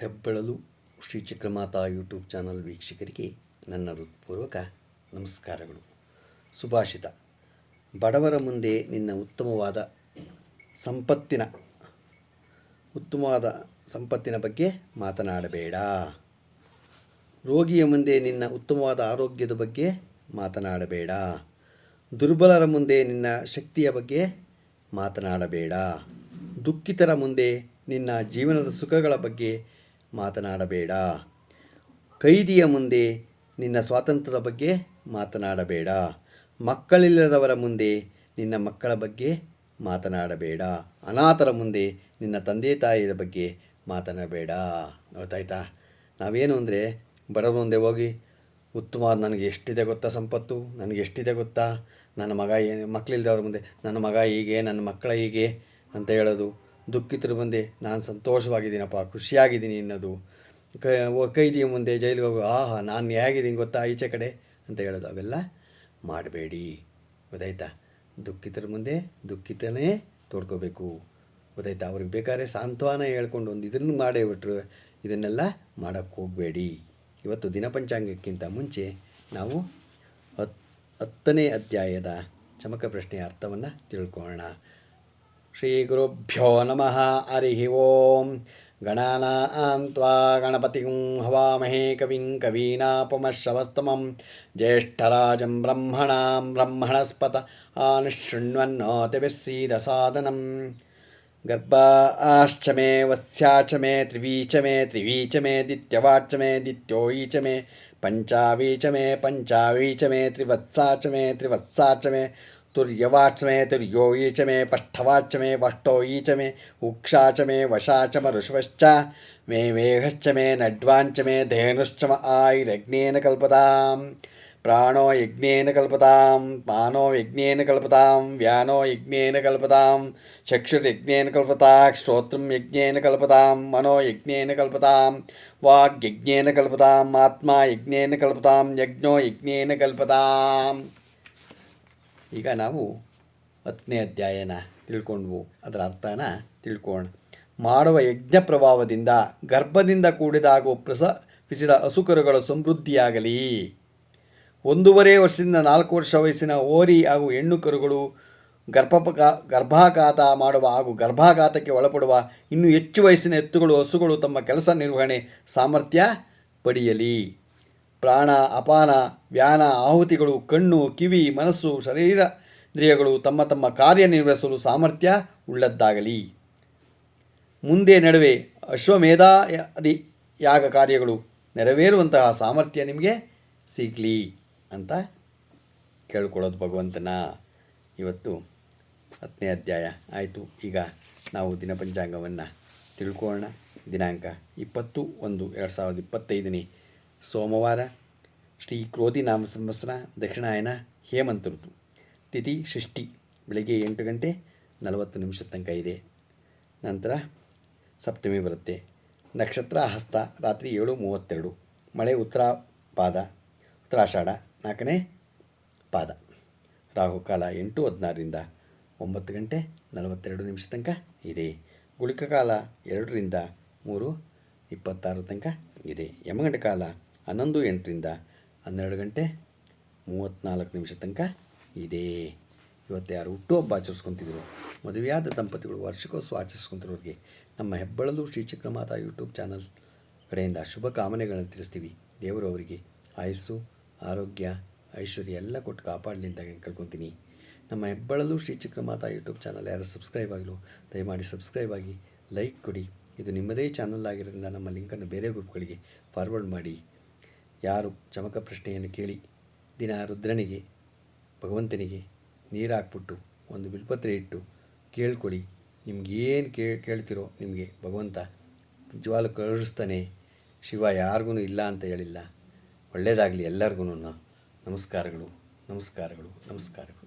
ಹೆಬ್ಬೆಳಲು Shri Chakramata YouTube channel ವೀಕ್ಷಕರಿಗೆ ನನ್ನ ಹೃತ್ಪೂರ್ವಕ ನಮಸ್ಕಾರಗಳು. ಸುಭಾಷಿತ. ಬಡವರ ಮುಂದೆ ನಿನ್ನ ಉತ್ತಮವಾದ ಸಂಪತ್ತಿನ ಉತ್ತಮವಾದ ಸಂಪತ್ತಿನ ಬಗ್ಗೆ ಮಾತನಾಡಬೇಡ. ರೋಗಿಯ ಮುಂದೆ ನಿನ್ನ ಉತ್ತಮವಾದ ಆರೋಗ್ಯದ ಬಗ್ಗೆ ಮಾತನಾಡಬೇಡ. ದುರ್ಬಲರ ಮುಂದೆ ನಿನ್ನ ಶಕ್ತಿಯ ಬಗ್ಗೆ ಮಾತನಾಡಬೇಡ. ದುಃಖಿತರ ಮುಂದೆ ನಿನ್ನ ಜೀವನದ ಸುಖಗಳ ಬಗ್ಗೆ ಮಾತನಾಡಬೇಡ. ಕೈದಿಯ ಮುಂದೆ ನಿನ್ನ ಸ್ವಾತಂತ್ರ್ಯದ ಬಗ್ಗೆ ಮಾತನಾಡಬೇಡ. ಮಕ್ಕಳಿಲ್ಲದವರ ಮುಂದೆ ನಿನ್ನ ಮಕ್ಕಳ ಬಗ್ಗೆ ಮಾತನಾಡಬೇಡ. ಅನಾಥರ ಮುಂದೆ ನಿನ್ನ ತಂದೆ ತಾಯಿಯ ಬಗ್ಗೆ ಮಾತನಾಡಬೇಡ. ಗೊತ್ತಾಯ್ತಾ? ನಾವೇನು ಅಂದರೆ, ಬಡವರ ಮುಂದೆ ಹೋಗಿ ಉತ್ತಮವಾದ ನನಗೆ ಎಷ್ಟಿದೆ ಗೊತ್ತಾ ಸಂಪತ್ತು? ನನಗೆ ಎಷ್ಟಿದೆ ಗೊತ್ತಾ? ನನ್ನ ಮಗ ಏನು ಮಕ್ಕಳಿಲ್ಲದವ್ರ ಮುಂದೆ, ನನ್ನ ಮಗ ಹೀಗೆ, ನನ್ನ ಮಕ್ಕಳ ಹೀಗೆ ಅಂತ ಹೇಳೋದು. ದುಃಖಿತರ ಮುಂದೆ ನಾನು ಸಂತೋಷವಾಗಿದ್ದೀನಪ್ಪ, ಖುಷಿಯಾಗಿದ್ದೀನಿ ಅನ್ನೋದು. ಕೈದಿಯ ಮುಂದೆ ಜೈಲಿಗೆ ಹೋಗು ಆಹಾ, ನಾನು ಹೇಗಿದ್ದೀನಿ ಗೊತ್ತಾ ಈಚೆ ಕಡೆ? ಅಂತ ಹೇಳೋದು. ಅವೆಲ್ಲ ಮಾಡಬೇಡಿ. ಗೊತ್ತಾಯ್ತಾ? ದುಃಖಿತರ ಮುಂದೆ ದುಃಖಿತನೇ ತೋಡ್ಕೋಬೇಕು. ಗೊತ್ತಾಯ್ತಾ? ಅವ್ರಿಗೆ ಬೇಕಾದ್ರೆ ಸಾಂತ್ವನ ಹೇಳ್ಕೊಂಡು ಒಂದು ಇದನ್ನು ಮಾಡೇ ಬಿಟ್ರು, ಇದನ್ನೆಲ್ಲ ಮಾಡೋಕ್ಕೆ ಹೋಗಬೇಡಿ. ಇವತ್ತು ದಿನಪಂಚಾಂಗಕ್ಕಿಂತ ಮುಂಚೆ ನಾವು ಹತ್, ಹತ್ತನೇ ಅಧ್ಯಾಯದ ಚಮಕ ಪ್ರಶ್ನೆಯ ಅರ್ಥವನ್ನು ತಿಳ್ಕೊಳ್ಳೋಣ. श्रीगुरुभ्यो नमः हरिः ओं गणानां त्वा गणपतिं हवामहे कविं कवीनापमश्रवस्तमं ज्येष्ठराजं ब्रह्मणां ब्रह्मणस्पत आनुशृण्वन्नोतिभिस्सीदसादनम् गर्भाश्च मे वत्स्याच मे त्रिवीच मे त्रिवीच मे दित्यवाच मे दित्योयीच मे पञ्चावीच मे पञ्चावीच मे त्रिवत्साच मे त्रिवत्साच मे तुर्यवाच मे तुर्योयीच मे पष्ठवाच मे वष्टोयीच मे उक्षाच मे वशाच मऋष्वश्च मे मेघश्च मे नड्वाञ्च मे धेनुश्च म आयुरग्नेन कल्पताम् प्राणो यज्ञेन कल्पताम् पानो यज्ञेन कल्पताम् व्यानो यज्ञेन कल्पताम् चक्षुर्यज्ञेन कल्पता श्रोत्रं यज्ञेन कल्पताम् मनो यज्ञेन कल्पताम् वाग्यज्ञेन कल्पताम् आत्मा यज्ञेन कल्पताम् यज्ञो यज्ञेन कल्पताम् ಈಗ ನಾವು ಹತ್ತನೇ ಅಧ್ಯಾಯನ ತಿಳ್ಕೊಂಡ್ವು. ಅದರ ಅರ್ಥನ ತಿಳ್ಕೊಳ್ಳೋಣ ಮಾಡುವ ಯಜ್ಞ ಪ್ರಭಾವದಿಂದ ಗರ್ಭದಿಂದ ಕೂಡಿದಾಗುವ ಪ್ರಸವಿಸಿದ ಹಸುಕರುಗಳ ಸಮೃದ್ಧಿಯಾಗಲಿ. ಒಂದೂವರೆ ವರ್ಷದಿಂದ ನಾಲ್ಕು ವರ್ಷ ವಯಸ್ಸಿನ ಓರಿ ಹಾಗೂ ಹೆಣ್ಣು ಕರುಗಳು ಗರ್ಭಪಕ, ಗರ್ಭಾಘಾತ ಮಾಡುವ ಹಾಗೂ ಗರ್ಭಾಘಾತಕ್ಕೆ ಒಳಪಡುವ ಇನ್ನೂ ಹೆಚ್ಚು ವಯಸ್ಸಿನ ಎತ್ತುಗಳು, ಹಸುಗಳು ತಮ್ಮ ಕೆಲಸ ನಿರ್ವಹಣೆ ಸಾಮರ್ಥ್ಯ ಪಡೆಯಲಿ. ಪ್ರಾಣ, ಅಪಾನ, ವ್ಯಾನ, ಆಹುತಿಗಳು, ಕಣ್ಣು, ಕಿವಿ, ಮನಸ್ಸು, ಶರೀರ ಇಂದ್ರಿಯಗಳು ತಮ್ಮ ತಮ್ಮ ಕಾರ್ಯನಿರ್ವಹಿಸಲು ಸಾಮರ್ಥ್ಯ ಉಳ್ಳದ್ದಾಗಲಿ. ಮುಂದೆ ನಡುವೆ ಅಶ್ವಮೇಧಾದಿ ಯಾಗ ಕಾರ್ಯಗಳು ನೆರವೇರುವಂತಹ ಸಾಮರ್ಥ್ಯ ನಿಮಗೆ ಸಿಗಲಿ ಅಂತ ಕೇಳ್ಕೊಳ್ಳೋದು ಭಗವಂತನ. ಇವತ್ತು ಹತ್ತನೇ ಅಧ್ಯಾಯ ಆಯಿತು. ಈಗ ನಾವು ದಿನಪಂಚಾಂಗವನ್ನು ತಿಳ್ಕೊಳ್ಳೋಣ. ದಿನಾಂಕ ಇಪ್ಪತ್ತು ಒಂದು, ಎರಡು ಸಾವಿರದ ಇಪ್ಪತ್ತೈದನೇ. ಸೋಮವಾರ ಶ್ರೀ ಕ್ರೋಧಿ ನಾಮ ಸಂವತ್ಸರ ದಕ್ಷಿಣಾಯನ ಹೇಮಂತ ಋತು. ತಿಥಿ ಷಷ್ಠಿ, ಬೆಳಗ್ಗೆ ಎಂಟು ಗಂಟೆ ನಲವತ್ತು ನಿಮಿಷದ ತನಕ ಇದೆ. ನಂತರ ಸಪ್ತಮಿ ಬರುತ್ತೆ. ನಕ್ಷತ್ರ ಹಸ್ತ, ರಾತ್ರಿ ಏಳು ಮೂವತ್ತೆರಡು. ಮಳೆ ಉತ್ತರ ಪಾದ, ಉತ್ತರಾಷಾಢ ನಾಲ್ಕನೇ ಪಾದ. ರಾಹುಕಾಲ ಎಂಟು ಹದಿನಾರರಿಂದ ಒಂಬತ್ತು ಗಂಟೆ ನಲವತ್ತೆರಡು ನಿಮಿಷ ತನಕ ಇದೆ. ಗುಳಿಕ ಕಾಲ ಎರಡರಿಂದ ಮೂರು ಇಪ್ಪತ್ತಾರು ತನಕ ಇದೆ. ಯಮಗಂಟ ಕಾಲ ಹನ್ನೊಂದು ಎಂಟರಿಂದ ಹನ್ನೆರಡು ಗಂಟೆ ಮೂವತ್ತ್ನಾಲ್ಕು ನಿಮಿಷ ತನಕ ಇದೆ. ಇವತ್ತು ಯಾರು ಹುಟ್ಟುಹಬ್ಬ ಆಚರಿಸ್ಕೊತಿದ್ರು. ಮದುವೆಯಾದ ದಂಪತಿಗಳು ವಾರ್ಷಿಕೋತ್ಸವ ಆಚರಿಸ್ಕೊತಿರೋರಿಗೆ ನಮ್ಮ ಹೆಬ್ಬಳಲು ಶ್ರೀಚಕ್ರಮಾತಾ ಯೂಟ್ಯೂಬ್ ಚಾನಲ್ ಕಡೆಯಿಂದ ಶುಭ ಕಾಮನೆಗಳನ್ನು ತಿಳಿಸ್ತೀವಿ. ದೇವರು ಅವರಿಗೆ ಆಯಸ್ಸು, ಆರೋಗ್ಯ, ಐಶ್ವರ್ಯ ಎಲ್ಲ ಕೊಟ್ಟು ಕಾಪಾಡಲಿ ಅಂತ ಕೇಳ್ಕೊತೀನಿ. ನಮ್ಮ ಹೆಬ್ಬಳಲು ಶ್ರೀಚಕ್ರಮಾತಾ ಯೂಟ್ಯೂಬ್ ಚಾನಲ್ ಯಾರು ಸಬ್ಸ್ಕ್ರೈಬ್ ಆಗಲು ದಯಮಾಡಿ ಸಬ್ಸ್ಕ್ರೈಬ್ ಆಗಿ ಲೈಕ್ ಕೊಡಿ. ಇದು ನಿಮ್ಮದೇ ಚಾನಲ್ ಆಗಿರೋದ್ರಿಂದ ನಮ್ಮ ಲಿಂಕನ್ನು ಬೇರೆ ಗ್ರೂಪ್ಗಳಿಗೆ ಫಾರ್ವರ್ಡ್ ಮಾಡಿ. ಯಾರು ಚಮಕ ಪ್ರಶ್ನೆಯನ್ನು ಕೇಳಿ ದಿನ ರುದ್ರನಿಗೆ, ಭಗವಂತನಿಗೆ ನೀರು ಹಾಕ್ಬಿಟ್ಟು ಒಂದು ಬಿಲ್ಪತ್ರೆ ಇಟ್ಟು ಕೇಳ್ಕೊಳ್ಳಿ, ನಿಮ್ಗೇನು ಕೇ, ಕೇಳ್ತಿರೋ ನಿಮಗೆ ಭಗವಂತ ನಿಜವಾಗ್ಲೂ ಕಳಿಸ್ತಾನೆ ಶಿವ ಯಾರಿಗೂ ಇಲ್ಲ ಅಂತ ಹೇಳಿಲ್ಲ. ಒಳ್ಳೆಯದಾಗಲಿ ಎಲ್ಲರಿಗೂ ನಮಸ್ಕಾರಗಳು ನಮಸ್ಕಾರಗಳು ನಮಸ್ಕಾರಗಳು.